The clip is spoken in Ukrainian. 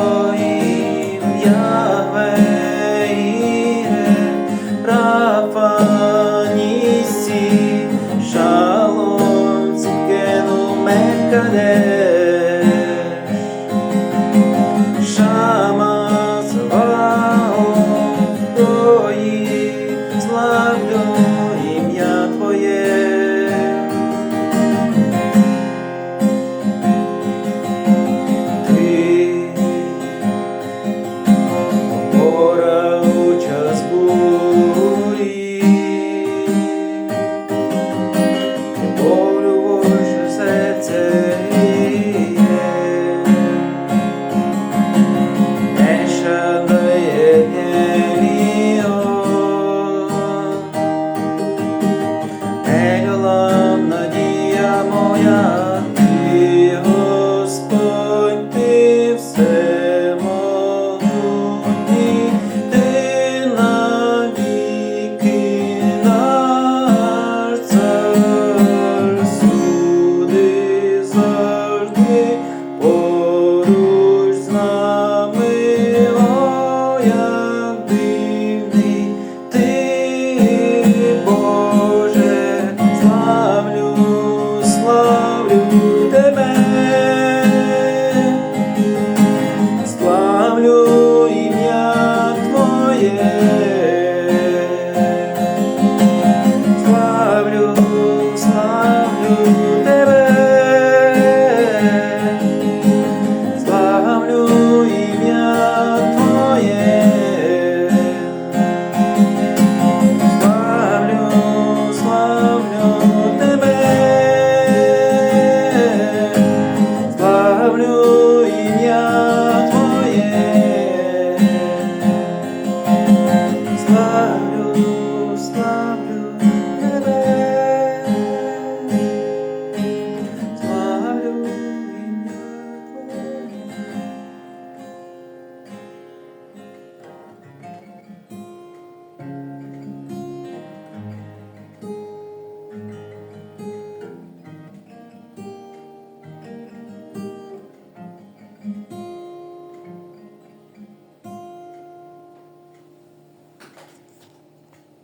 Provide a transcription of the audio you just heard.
Мрій своїм Яхве, Іре, Рафа, Нісі, Шалом, Цикену, Мекадеш, You.